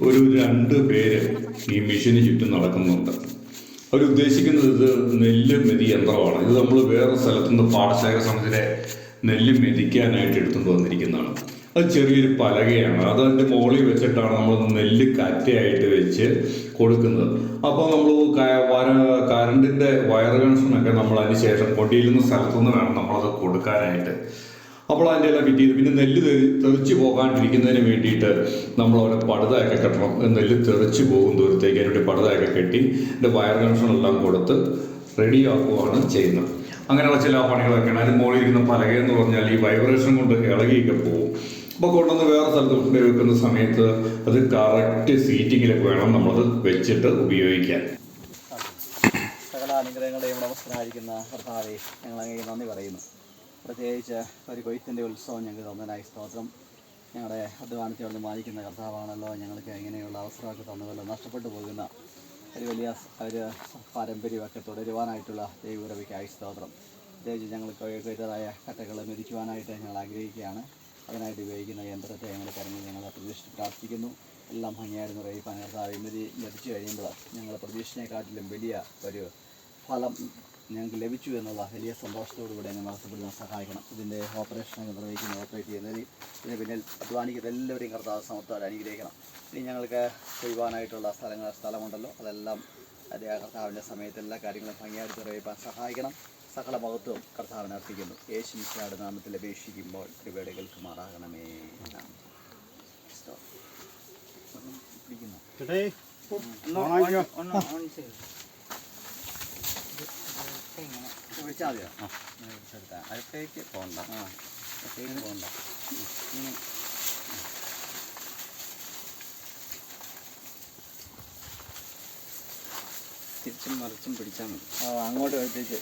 ഒരു രണ്ട് പേര് ഈ മെഷീന് ചുറ്റും നടക്കുന്നുണ്ട്. അവരുദ്ദേശിക്കുന്നത് ഇത് നെല്ല് മെതി യന്ത്രമാണ്. ഇത് നമ്മൾ വേറെ സ്ഥലത്തുനിന്ന് പാടശേഖര സമിതിയിലെ നെല്ല് മെതിക്കാനായിട്ട് എടുത്തുകൊണ്ട് വന്നിരിക്കുന്നതാണ്. അത് ചെറിയൊരു പലകയാണ്. അത് അതിന്റെ മുകളിൽ വെച്ചിട്ടാണ് നമ്മൾ നെല്ല് കറ്റയായിട്ട് വെച്ച് കൊടുക്കുന്നത്. അപ്പോൾ നമ്മൾ കറണ്ടിന്റെ വയർ കണക്ഷനൊക്കെ നമ്മൾ അതിന് ശേഷം നിന്ന് സ്ഥലത്തുനിന്ന് വേണം നമ്മളത് കൊടുക്കാനായിട്ട്. അപ്പോൾ അതിന്റെ എല്ലാം ഫിറ്റ് ചെയ്ത്. പിന്നെ നെല്ല് തെറിച്ച് പോകാണ്ടിരിക്കുന്നതിന് വേണ്ടിയിട്ട് നമ്മൾ അവിടെ പടുതയൊക്കെ കെട്ടണം. നെല്ല് തെറിച്ച് പോകും ദൂരത്തേക്ക്. അതിനുവേണ്ടി പടുതയൊക്കെ കെട്ടി അതിന്റെ വയർ കണക്ഷനെല്ലാം കൊടുത്ത് റെഡിയാക്കുകയാണ് ചെയ്യുന്നത്. അങ്ങനെയുള്ള ചില പണികളൊക്കെയാണ്. അതിന് മുകളിൽ ഇരിക്കുന്ന പലകയെന്ന് പറഞ്ഞാൽ ഈ വൈബ്രേഷൻ കൊണ്ട് ഇളകിയൊക്കെ പോകും. അപ്പോൾ കൊണ്ടുവന്ന് വേറെ സ്ഥലത്ത് ഉപയോഗിക്കുന്ന സമയത്ത് അത് കറക്റ്റ് സീറ്റിങ്ങിലൊക്കെ വേണം നമ്മളത് വെച്ചിട്ട് ഉപയോഗിക്കാൻ. സകല അനുഗ്രഹങ്ങളുടെയും ഉടമസ്ഥനായിരിക്കുന്ന കർത്താവെ ഞങ്ങൾ അങ്ങനെ നന്ദി പറയുന്നു. പ്രത്യേകിച്ച് ഒരു കൊയ്ത്തിന്റെ ഉത്സവം ഞങ്ങൾക്ക് തന്നതിനായി സ്തോത്രം. ഞങ്ങളുടെ അധ്വാനത്തെ വന്ന് മാനിക്കുന്ന കർത്താവാണല്ലോ ഞങ്ങൾക്ക് ഇങ്ങനെയുള്ള അവസരമൊക്കെ തന്നതല്ലോ. നഷ്ടപ്പെട്ടു പോകുന്ന ഒരു വലിയ ഒരു പാരമ്പര്യമൊക്കെ തുടരുവാനായിട്ടുള്ള ദൈവരവയ്ക്കായി സ്തോത്രം. പ്രത്യേകിച്ച് ഞങ്ങൾ കൊയ്തതായ കട്ടകൾ മെതിക്കുവാനായിട്ട് ഞങ്ങൾ ആഗ്രഹിക്കുകയാണ്. അതിനായിട്ട് ഉപയോഗിക്കുന്ന യന്ത്രത്തെ ഞങ്ങൾ കരങ്ങൾ ഞങ്ങൾ പ്രതീക്ഷിച്ച് പ്രാർത്ഥിക്കുന്നു. എല്ലാം ഭംഗിയായിരുന്നു റേപ്പാൻ കർത്താവ് മെതി മെതിച്ചു കഴിയുമ്പോൾ ഞങ്ങൾ പ്രതീക്ഷിച്ചതിനെക്കാട്ടിലും വലിയ ഒരു ഫലം ഞങ്ങൾക്ക് ലഭിച്ചു എന്നുള്ള വലിയ സന്തോഷത്തോടു കൂടി ഞങ്ങൾ നടത്തപ്പെടുന്ന സഹായിക്കണം. ഇതിന്റെ ഓപ്പറേഷൻ നിർവഹിക്കുന്ന ഓപ്പറേറ്റ് ചെയ്യുന്നതിൽ ഇതിന് പിന്നിൽ അധ്വാനിക്കുന്ന എല്ലാവരെയും കർത്താവ് സമത്വം അനുഗ്രഹിക്കണം. ഇനി ഞങ്ങൾക്ക് ചെയ്യുവാനായിട്ടുള്ള സ്ഥലങ്ങൾ സ്ഥലമുണ്ടല്ലോ. അതെല്ലാം അതേ കർത്താവിന്റെ സമയത്ത് എല്ലാ കാര്യങ്ങളും ഭംഗിയായിട്ട് നിർവഹിക്കാൻ സഹായിക്കണം. സകല മഹത്വം കർത്താവിനെ അർപ്പിക്കുന്നു. യേശു മിശിഹായുടെ നാമത്തിൽ അപേക്ഷിക്കുമ്പോൾ കൃപയുടെ കേൾക്കുമാറാകണമേ. പിടിക്കുന്നോ? വിളിച്ചാൽ മതിയോ? ആ ഇങ്ങനെ അടുത്തേക്ക് പോകണ്ട ആ. അടുത്തേക്ക് പോകണ്ട. ഇങ്ങനെ തിരിച്ചും മറിച്ചും പിടിച്ചാൽ മതി. ആ അങ്ങോട്ട് അടുത്തേക്ക്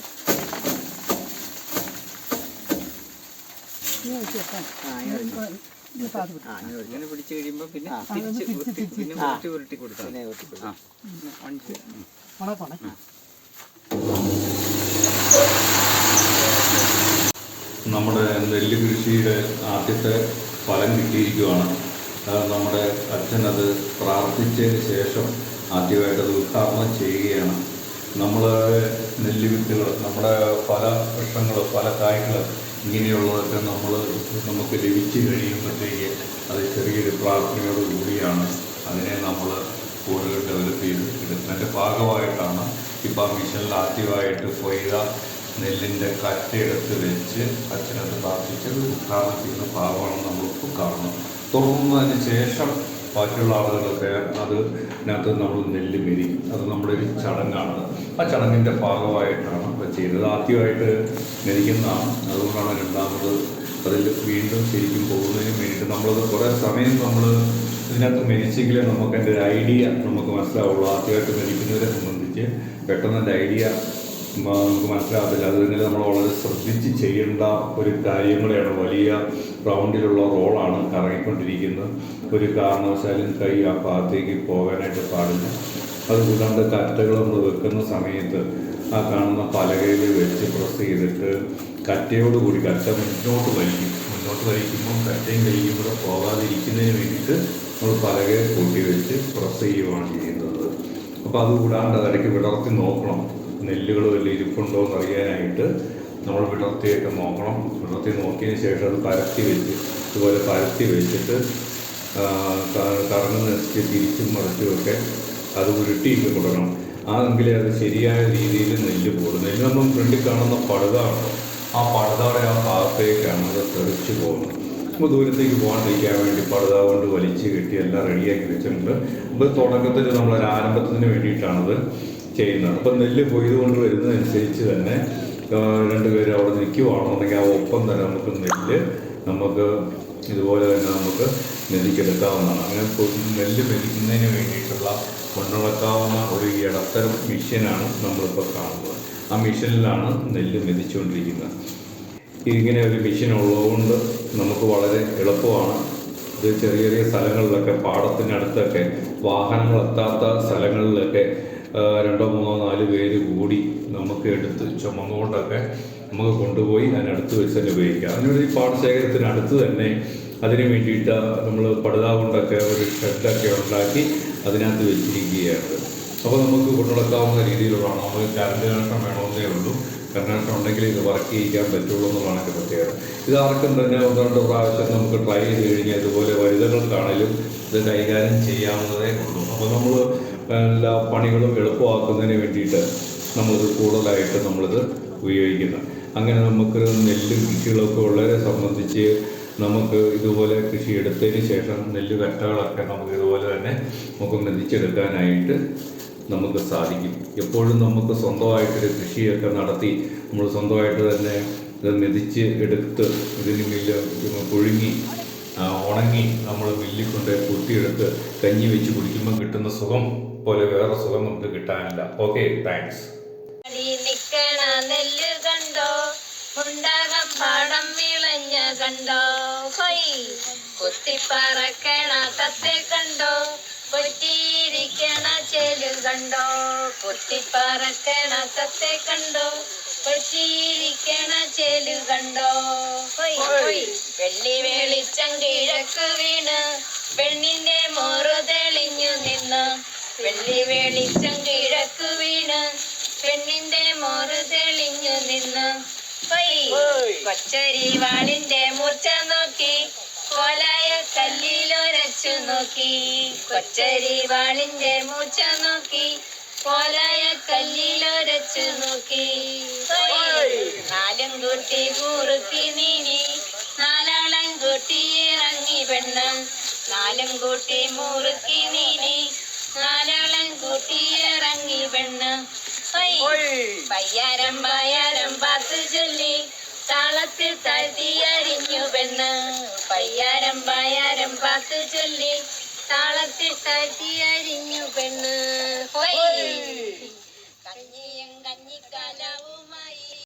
ആ ഇങ്ങനെ പിടിച്ചു കഴിയുമ്പോൾ പിന്നെ. തിരിച്ച് ഉരുട്ടി പിന്നെ ഉരുട്ടി ഉരുട്ടി കൊടുത്താൽ പിന്നെ ഉരുട്ടി തരാം. നമ്മുടെ നെല്ല് കൃഷിയുടെ ആദ്യത്തെ ഫലം കിട്ടിയിരിക്കുകയാണ് നമ്മുടെ അച്ഛൻ അത് പ്രാർത്ഥിച്ചതിന് ശേഷം ആദ്യമായിട്ട് അത് ഉദ്ഘാടനം ചെയ്യുകയാണ്. നമ്മൾ നെല്ല് വിത്തുകൾ നമ്മുടെ പല വൃക്ഷങ്ങൾ പല കായ്കൾ ഇങ്ങനെയുള്ളതൊക്കെ നമ്മൾ നമുക്ക് ലഭിച്ചു കഴിയുമ്പോഴത്തേക്ക് അത് ചെറിയൊരു പ്രാർത്ഥനയോട് കൂടിയാണ് അതിനെ നമ്മൾ കൂടുതൽ ഡെവലപ്പ് ചെയ്ത്. എടുക്കുന്നതിന്റെ ഭാഗമായിട്ടാണ് ഇപ്പോൾ ആ മിഷനിൽ ആദ്യമായിട്ട് കൊയ്ത നെല്ലിന്റെ കറ്റയെടുത്ത് വെച്ച് അച്ഛനത് പ്രാർത്ഥിച്ചത് ഉദ്ഘാടനം ചെയ്യുന്ന ഭാഗമാണ് നമ്മളിപ്പോൾ കാണുന്നത്. തുറന്നതിന് ശേഷം ബാക്കിയുള്ള ആളുകളൊക്കെ അത് അതിനകത്ത് നമ്മൾ നെല്ല് മെരിക്കും അത് നമ്മുടെ ഒരു ചടങ്ങാണ്. ആ ചടങ്ങിന്റെ ഭാഗമായിട്ടാണ് അത് ചെയ്തത്. ആദ്യമായിട്ട് മെരിക്കുന്നതാണ്. അതുകൊണ്ടാണ് രണ്ടാമത് അതിൽ വീണ്ടും ശരിക്കും പോകുന്നതിന് വേണ്ടിയിട്ട് നമ്മളത് കുറേ സമയം നമ്മൾ ഇതിനകത്ത് മരിച്ചെങ്കിലേ നമുക്ക് എന്റെ ഒരു ഐഡിയ നമുക്ക് മനസ്സിലാവുള്ളൂ. ആദ്യമായിട്ട് മരിക്കുന്നവരെ സംബന്ധിച്ച് പെട്ടെന്ന് എന്റെ ഐഡിയ നമുക്ക് മനസ്സിലാകത്തില്ല. അത് തന്നെ നമ്മൾ വളരെ ശ്രദ്ധിച്ച് ചെയ്യേണ്ട ഒരു കാര്യങ്ങളെയാണ്. വലിയ റൗണ്ടിലുള്ള റോളാണ് കറങ്ങിക്കൊണ്ടിരിക്കുന്നത്. ഒരു കാരണവശാലും കൈ ആ ഭാഗത്തേക്ക് പോകാനായിട്ട് പാടില്ല. അതുകൂടാണ്ട് കറ്റകൾ നമ്മൾ വെക്കുന്ന സമയത്ത് ആ കാണുന്ന പലകയിൽ വെച്ച് പ്രസ് ചെയ്തിട്ട് കറ്റയോടുകൂടി കറ്റ മുന്നോട്ട് വലിക്കും. മുന്നോട്ട് വലിക്കുമ്പോൾ കറ്റയും കൈയും കൂടെ പോകാതിരിക്കുന്നതിന് വേണ്ടിയിട്ട് നമ്മൾ പലകയെ കൂട്ടി വെച്ച് പ്രസ് ചെയ്യുകയാണ് ചെയ്യുന്നത്. അപ്പോൾ അതുകൂടാണ്ട് അതിടയ്ക്ക് വിടർത്തി നോക്കണം. നെല്ലുകൾ വല്ല ഇരിപ്പുണ്ടോ എന്ന് അറിയാനായിട്ട് നമ്മൾ വിടർത്തിയൊക്കെ നോക്കണം. വിടർത്തി നോക്കിയതിന് ശേഷം അത് പരത്തി വെച്ച് ഇതുപോലെ പരത്തി വെച്ചിട്ട് കറങ്ങുന്ന തിരിച്ചും മറിച്ചുമൊക്കെ അത് ഉരുട്ടിയിട്ട് കൊടുക്കണം. അതെങ്കിലേ അത് ശരിയായ രീതിയിൽ നെല്ല് പോകും നെല്ല് നമ്മൾ ഫ്രണ്ടിൽ കാണുന്ന പഴുതാണ് ആ പഴുതയുടെ ആ ഭാഗത്തേക്കാണ് അത് തെറിച്ച് പോകുന്നത്. അപ്പോൾ ദൂരത്തേക്ക് പോകാണ്ടിരിക്കാൻ വേണ്ടി പഴുത കൊണ്ട് വലിച്ച് കെട്ടി എല്ലാം റെഡിയാക്കി വെച്ചിട്ടുണ്ട്. അപ്പോൾ തുടക്കത്തിൽ നമ്മളൊരു ആരംഭത്തിന് വേണ്ടിയിട്ടാണത് ചെയ്യുന്നത്. അപ്പം നെല്ല് കൊയ്ത് കൊണ്ട് വരുന്നതനുസരിച്ച് തന്നെ ആ, രണ്ടുപേരും അവിടെ നിൽക്കുവാണെന്നുണ്ടെങ്കിൽ ആ ഒപ്പം തന്നെ നമുക്ക് നെല്ല് നമുക്ക് ഇതുപോലെ തന്നെ നമുക്ക് നെല്ലിക്കെടുക്കാവുന്നതാണ് അങ്ങനെ നെല്ല് മെതിക്കുന്നതിന് വേണ്ടിയിട്ടുള്ള കൊണ്ടുനടക്കാവുന്ന ഒരു ഇടത്തരം മെഷീനാണ് നമ്മളിപ്പോൾ കാണുന്നത്. ആ മെഷീനിലാണ് നെല്ല് മെതിച്ചുകൊണ്ടിരിക്കുന്നത്. ഇങ്ങനെ ഒരു മെഷീൻ ഉള്ളതുകൊണ്ട് നമുക്ക് വളരെ എളുപ്പമാണ്. ഇത് ചെറിയ ചെറിയ സ്ഥലങ്ങളിലൊക്കെ പാടത്തിനടുത്തൊക്കെ വാഹനങ്ങൾ എത്താത്ത സ്ഥലങ്ങളിലൊക്കെ രണ്ടോ മൂന്നോ നാല് പേര് കൂടി നമുക്ക് എടുത്ത് ചുമന്നുകൊണ്ടൊക്കെ നമുക്ക് കൊണ്ടുപോയി അതിനടുത്ത് വെച്ച് തന്നെ ഉപയോഗിക്കാം. അതിനൊരു ഈ പാടശേഖരത്തിനടുത്ത് തന്നെ അതിന് വേണ്ടിയിട്ട് നമ്മൾ പടുതാ കൊണ്ടൊക്കെ ഒരു ഷെഡൊക്കെ ഉണ്ടാക്കി അതിനകത്ത് വെച്ചിരിക്കുകയാണ്. അപ്പോൾ നമുക്ക് കൊണ്ടുനടക്കാവുന്ന രീതിയിലുള്ളതാണ്. നമുക്ക് കറണ്ട് കണക്ഷൻ വേണമെന്നേ ഉള്ളൂ. കറണ്ട് കണക്ഷൻ ഉണ്ടെങ്കിൽ ഇത് വർക്ക് ചെയ്യിക്കാൻ പറ്റുള്ളൂ എന്നുള്ളതാണ് എന്റെ പ്രത്യേകത. ഇത് ആർക്കും തന്നെ ഒന്ന് രണ്ട് പ്രാവശ്യം നമുക്ക് ട്രൈ ചെയ്ത് കഴിഞ്ഞാൽ ഇതുപോലെ വനിതകൾക്കാണെങ്കിലും ഇത് കൈകാര്യം ചെയ്യാവുന്നതേ ഉള്ളൂ. അപ്പോൾ നമ്മൾ എല്ലാ പണികളും എളുപ്പമാക്കുന്നതിന് വേണ്ടിയിട്ട് നമ്മളിത് കൂടുതലായിട്ട് നമ്മളിത് ഉപയോഗിക്കുന്നത്. അങ്ങനെ നമുക്ക് നെല്ല് കൃഷികളൊക്കെ ഉള്ളവരെ സംബന്ധിച്ച് നമുക്ക് ഇതുപോലെ കൃഷി എടുത്തതിന് ശേഷം നെല്ല് കറ്റകളൊക്കെ നമുക്ക് ഇതുപോലെ തന്നെ നമുക്ക് മെതിച്ചെടുക്കാനായിട്ട് നമുക്ക് സാധിക്കും. എപ്പോഴും നമുക്ക് സ്വന്തമായിട്ടൊരു കൃഷിയൊക്കെ നടത്തി നമ്മൾ സ്വന്തമായിട്ട് തന്നെ ഇത് മെതിച്ച് എടുത്ത് ഇതിന് മില്ല് പുഴുങ്ങി ഉണങ്ങി നമ്മൾ മില്ലിൽ കൊണ്ട് കുത്തിയെടുത്ത് കഞ്ഞി വെച്ച് കുടിക്കുമ്പോൾ കിട്ടുന്ന സുഖം പോലെ വേറെ സുഖം നമുക്ക് കിട്ടാനില്ല. ഓക്കെ താങ്ക്സ് മുണ്ടകം പാടം വിളഞ്ഞ കണ്ടോ? ഹൊയ്. കുത്തിപ്പറക്കണ തത്തെ കണ്ടോ? പൊറ്റിയിരിക്കണ ചേലു കണ്ടോ? കുത്തിപ്പറക്കണ തത്തെ കണ്ടോ? പൊറ്റിയിരിക്കണ ചേലു കണ്ടോ? ഹൊയ്. വെള്ളി വെളിച്ചം കിഴക്ക് വീണ്. പെണ്ണിന്റെ മോറു തെളിഞ്ഞു നിന്ന്. വെള്ളി വെളിച്ചം കിഴക്ക് വീണ്. പെണ്ണിന്റെ മോറ് തെളിഞ്ഞു നിന്ന്. കൊച്ചരി വാളിന്റെ മൂർച്ച നോക്കി കോലായ കല്ലിലൊരച്ചു നോക്കി. കൊച്ചരി വാളിന്റെ മൂർച്ച നോക്കി കോലായ കല്ലിലൊരച്ചു നോക്കി. നാലും കൂട്ടി കൂറുക്കി നീനി നാലാളം കൂട്ടി ഇറങ്ങി പെണ്ണം. നാലും കൂട്ടി മുറുക്കി നീനി നാലാളം കൂട്ടി ഇറങ്ങി പെണ്ണ്. പയ്യാരം പയ്യാരം പാത്ത് ചൊല്ലി താളത്തിൽ താഴ്ത്തി അരിഞ്ഞു പെണ്ണ്. പയ്യാരം പയ്യാരം പാത്ത് ചൊല്ലി താളത്തിൽ താഴ്ത്തി അരിഞ്ഞു പെണ്ണ്.